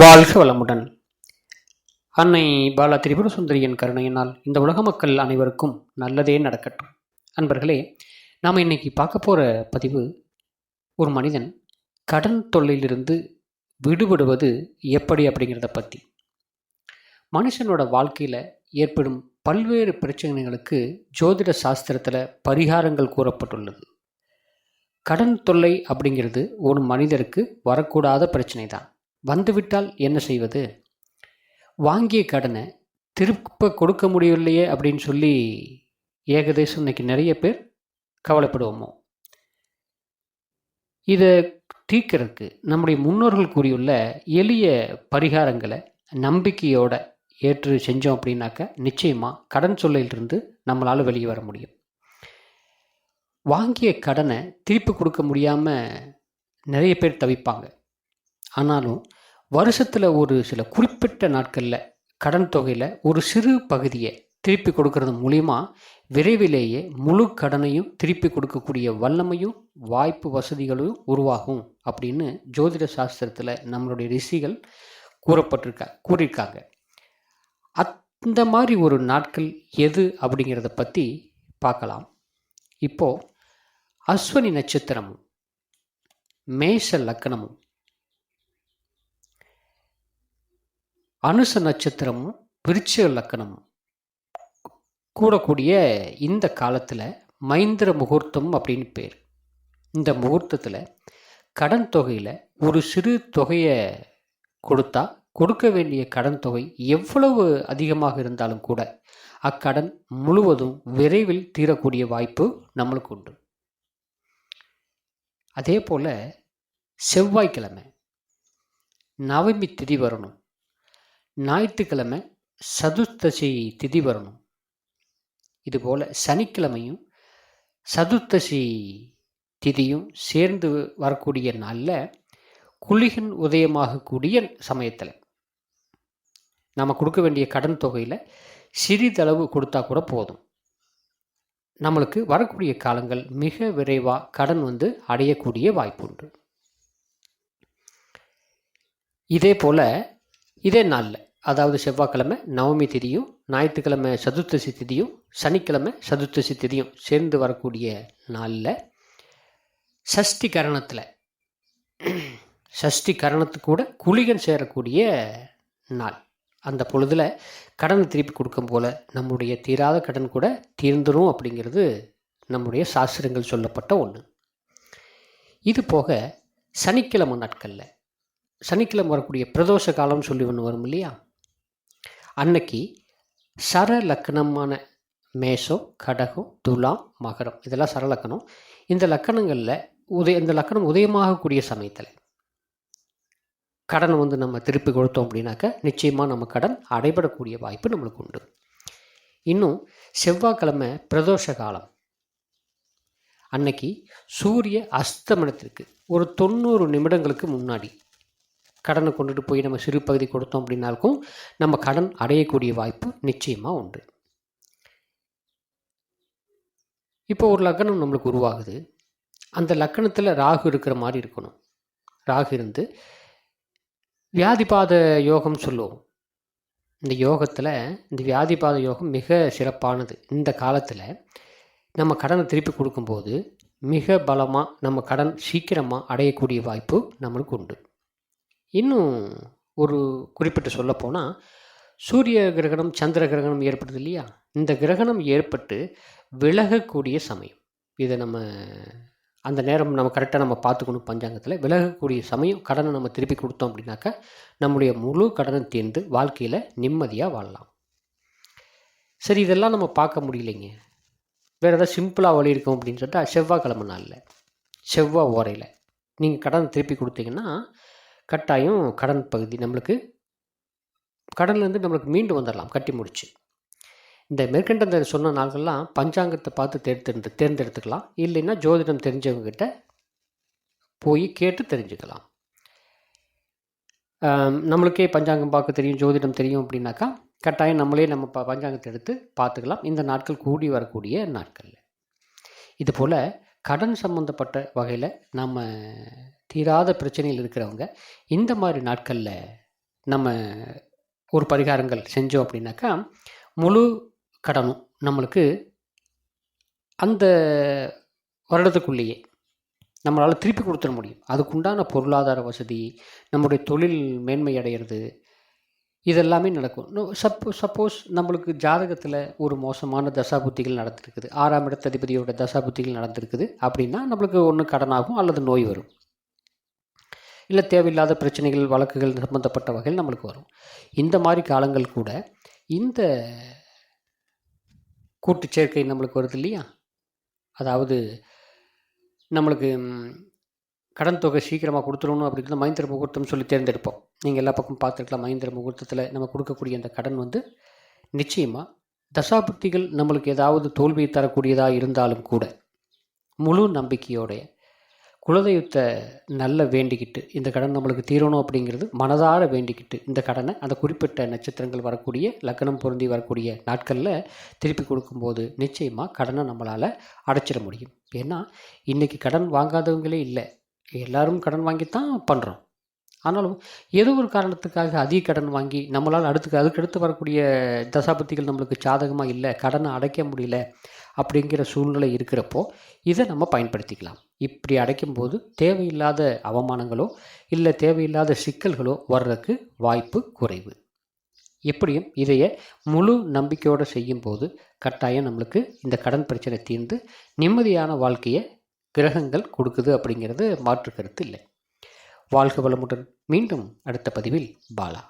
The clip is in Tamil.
வாழ்க வளமுடன். அன்னை பாலா திரிபுர சுந்தரியின் கருணையினால் இந்த உலக மக்கள் அனைவருக்கும் நல்லதே நடக்கட்டும். அன்பர்களே நாம் இன்னைக்கு பார்க்க போகிற பதிவு ஒரு மனிதன் கடன் தொல்லையிலிருந்து விடுபடுவது எப்படி அப்படிங்கிறத பற்றி மனுஷனோட வாழ்க்கையில் ஏற்படும் பல்வேறு பிரச்சனைகளுக்கு ஜோதிட சாஸ்திரத்தில் பரிகாரங்கள் கூறப்பட்டுள்ளது. கடன் தொல்லை அப்படிங்கிறது ஒரு மனிதருக்கு வரக்கூடாத பிரச்சனை தான் வந்துவிட்டால் என்ன செய்வது? வாங்கிய கடனை திருப்ப கொடுக்க முடியவில்லையே அப்படின்னு சொல்லி ஏகதேசம் இன்னைக்கு நிறைய பேர் கவலைப்படுவோமோ? இதை தீர்க்கிறதுக்கு நம்முடைய முன்னோர்கள் கூறியுள்ள எளிய பரிகாரங்களை நம்பிக்கையோட ஏற்று செஞ்சோம் அப்படின்னாக்க நிச்சயமாக கடன் சொல்லையிலிருந்து நம்மளால் வெளியே வர முடியும். வாங்கிய கடனை திருப்பி கொடுக்க முடியாமல் நிறைய பேர் தவிப்பாங்க. ஆனாலும் வருஷத்தில் ஒரு சில குறிப்பிட்ட நாட்களில் கடன் தொகையில் ஒரு சிறு பகுதியை திருப்பி கொடுக்கறது மூலிமா விரைவிலேயே முழு கடனையும் திருப்பி கொடுக்கக்கூடிய வல்லமையும் வாய்ப்பு வசதிகளும் உருவாகும் அப்படின்னு ஜோதிட சாஸ்திரத்தில் நம்மளுடைய ரிஷிகள் கூறப்பட்டிருக்கா கூறியிருக்காங்க. அந்த மாதிரி ஒரு நாட்கள் எது அப்படிங்கிறத பற்றி பார்க்கலாம். இப்போது அஸ்வனி நட்சத்திரமும் மேஷ லக்கணமும் அனுச நட்சத்திரமும் விருச்சிக லக்கணமும் கூடக்கூடிய இந்த காலத்தில் மைந்திர முகூர்த்தம் அப்படின்னு பேர். இந்த முகூர்த்தத்தில் கடன் தொகையில் ஒரு சிறு தொகையை கொடுத்தா கொடுக்க வேண்டிய கடன் தொகை எவ்வளவு அதிகமாக இருந்தாலும் கூட அக்கடன் முழுவதும் விரைவில் தீரக்கூடிய வாய்ப்பு நம்மளுக்கு உண்டு. அதே போல் செவ்வாய்க்கிழமை நவமி திதி வரணும். ஞாயிற்றுக்கிழமை சதுர்த்தசி திதி வரணும். இதுபோல் சனிக்கிழமையும் சதுர்த்தசி திதியும் சேர்ந்து வரக்கூடிய நாளில் குளிகன் உதயமாகக்கூடிய சமயத்தில் நம்ம கொடுக்க வேண்டிய கடன் தொகையில் சிறிதளவு கொடுத்தா கூட போதும். நம்மளுக்கு வரக்கூடிய காலங்கள் மிக விரைவாக கடன் வந்து அடையக்கூடிய வாய்ப்பு உண்டு இதே போல் இதே நாளில் அதாவது செவ்வாய்க்கிழமை நவமி திதியும் ஞாயிற்றுக்கிழமை சதுர்த்தசி திதியும் சனிக்கிழமை சதுர்த்தசி திதியும் சேர்ந்து வரக்கூடிய நாளில் சஷ்டி கரணத்தில் சஷ்டி கரணத்துக்கு கூட குளிகன் சேரக்கூடிய நாள். அந்த பொழுதில் கடன் திருப்பி கொடுக்கும் போல் நம்முடைய தீராத கடன் கூட தீர்ந்துடும் அப்படிங்கிறது நம்முடைய சாஸ்திரங்கள் சொல்லப்பட்ட ஒன்று இது போக சனிக்கிழமை நாட்களில் சனிக்கிழமை வரக்கூடிய பிரதோஷ காலம்னு சொல்லி ஒன்று வரும் இல்லையா? அன்னைக்கு சர லக்கணமான மேஷம் கடகம் துலாம் மகரம் இதெல்லாம் சர லக்கணம் இந்த லக்கணங்களில் உதய இந்த லக்கணம் உதயமாகக்கூடிய சமயத்தில் கடன் வந்து நம்ம திருப்பி கொடுத்தோம் அப்படின்னாக்க நிச்சயமாக நம்ம கடன் அடைபடக்கூடிய வாய்ப்பு நம்மளுக்கு உண்டு. இன்னும் செவ்வாய்க்கிழமை பிரதோஷ காலம். அன்னைக்கு சூரிய அஸ்தமனத்திற்கு ஒரு தொண்ணூறு நிமிடங்களுக்கு முன்னாடி கடனை கொண்டுட்டு போய் நம்ம சிறு பகுதி கொடுத்தோம் அப்படின்னாலும் நம்ம கடன் அடையக்கூடிய வாய்ப்பு நிச்சயமாக உண்டு. இப்போ ஒரு லக்கணம் நம்மளுக்கு உருவாகுது. அந்த லக்கணத்தில் ராகு இருக்கிற மாதிரி இருக்கணும். ராகு இருந்து வியாதிபாத யோகம் சொல்லுவோம். இந்த யோகத்தில் இந்த வியாதிபாத யோகம் மிக சிறப்பானது. இந்த காலத்தில் நம்ம கடனை திருப்பி கொடுக்கும்போது மிக பலமாக நம்ம கடன் சீக்கிரமாக அடையக்கூடிய வாய்ப்பு நம்மளுக்கு உண்டு. இன்னும் ஒரு குறிப்பிட்டு சொல்லப்போனால் சூரிய கிரகணம் சந்திர கிரகணம் ஏற்படுது இல்லையா? இந்த கிரகணம் ஏற்பட்டு விலகக்கூடிய சமயம். இதை நம்ம அந்த நேரம் நம்ம கரெக்டாக நம்ம பார்த்துக்கணும் பஞ்சாங்கத்தில். விலகக்கூடிய சமயம் கடனை நம்ம திருப்பி கொடுத்தோம் அப்படின்னாக்கா நம்முடைய முழு கடனை தீர்ந்து வாழ்க்கையில் நிம்மதியாக வாழலாம். சரி இதெல்லாம் நம்ம பார்க்க முடியலைங்க. வேறு ஏதாவது சிம்பிளாக வழி இருக்கும் அப்படின்னு சொல்லிட்டு செவ்வாய்க்கிழமை நாளில் செவ்வாய் ஓரையில். நீங்கள் கடனை திருப்பி கொடுத்தீங்கன்னா கட்டாயம் கடன் பகுதி நம்மளுக்கு கடன்லேருந்து நம்மளுக்கு மீண்டு வந்துடலாம் கட்டி முடிச்சு. இந்த மேற்கண்ட சொன்ன நாள்கள்லாம் பஞ்சாங்கத்தை பார்த்து தேர்ந்தெடுத்து தேர்ந்தெடுத்துக்கலாம். இல்லைன்னா ஜோதிடம் தெரிஞ்சவங்ககிட்ட போய் கேட்டு தெரிஞ்சுக்கலாம். நம்மளுக்கே பஞ்சாங்கம் பார்க்க தெரியும் ஜோதிடம் தெரியும் அப்படின்னாக்கா கட்டாயம் நம்மளே நம்ம ப பஞ்சாங்கத்தை எடுத்து பார்த்துக்கலாம். இந்த நாட்கள் கூடி வரக்கூடிய நாட்களில் இது போல் கடன் சம்மந்தப்பட்ட வகையில் நம்ம தீராத பிரச்சனையில் இருக்கிறவங்க இந்த மாதிரி நாட்களில் நம்ம ஒரு பரிகாரங்கள் செஞ்சோம் அப்படின்னாக்கா முழு கடனும் நம்மளுக்கு அந்த வருடத்துக்குள்ளேயே நம்மளால் திருப்பி கொடுத்துட முடியும். அதுக்குண்டான பொருளாதார வசதி நம்முடைய தொழில் மேன்மை அடைகிறது இதெல்லாமே நடக்கும். சப்போ சப்போஸ் நம்மளுக்கு ஜாதகத்தில் ஒரு மோசமான தசாபுத்திகள் நடந்திருக்குது. ஆறாம் இடத்ததிபதியோட தசாபுத்திகள் நடந்திருக்குது அப்படின்னா நம்மளுக்கு ஒன்று கடனாகும் அல்லது நோய் வரும். இல்லை தேவையில்லாத பிரச்சனைகள் வழக்குகள் சம்பந்தப்பட்ட வகையில் நம்மளுக்கு வரும். இந்த மாதிரி காலங்கள் கூட இந்த கூட்டு சேர்க்கை நம்மளுக்கு வருது இல்லையா? அதாவது நம்மளுக்கு கடன் தொகை சீக்கிரமாக கொடுத்துடணும் அப்படிங்கிறது மகேந்திர முகூர்த்தம் சொல்லி தேர்ந்தெடுப்போம். நீங்கள் எல்லா பக்கம் பார்த்துருக்கலாம் மகேந்திர முகூர்த்தத்தில் நம்ம கொடுக்கக்கூடிய அந்த கடன் வந்து நிச்சயமாக தசாபுத்திகள் நம்மளுக்கு ஏதாவது தோல்வியை தரக்கூடியதாக இருந்தாலும் கூட முழு நம்பிக்கையோடைய குலதெய்வத்தை நல்ல வேண்டிக்கிட்டு இந்த கடன் நம்மளுக்கு தீரணும் அப்படிங்கிறது மனதார வேண்டிக்கிட்டு இந்த கடனை அந்த குறிப்பிட்ட நட்சத்திரங்கள் வரக்கூடிய லக்னம் பொருந்தி வரக்கூடிய நாட்களில் திருப்பி கொடுக்கும்போது நிச்சயமாக கடனை நம்மளால் அடைச்சிட முடியும். ஏன்னா இன்றைக்கி கடன் வாங்காதவங்களே இல்லை. எல்லாரும் கடன் வாங்கித்தான் பண்ணுறோம் ஆனாலும் ஏதோ ஒரு காரணத்துக்காக அதிக கடன் வாங்கி நம்மளால் அடுத்து அதுக்கடுத்து வரக்கூடிய தசாபத்திகள் நம்மளுக்கு சாதகமாக இல்லை கடனை அடைக்க முடியல அப்படிங்கிற சூழ்நிலை இருக்கிறப்போ இதை நம்ம பயன்படுத்திக்கலாம். இப்படி அடைக்கும்போது தேவையில்லாத அவமானங்களோ இல்லை தேவையில்லாத சிக்கல்களோ வர்றதுக்கு வாய்ப்பு குறைவு. எப்படியும் இதைய முழு நம்பிக்கையோடு செய்யும்போது கட்டாயம் நம்மளுக்கு இந்த கடன் பிரச்சனை தீர்ந்து நிம்மதியான வாழ்க்கையை கிரகங்கள் கொடுக்குது அப்படிங்கிறது மாற்று கருத்து இல்லை. வாழ்க வளமுடன். மீண்டும் அடுத்த பதிவில் பாலா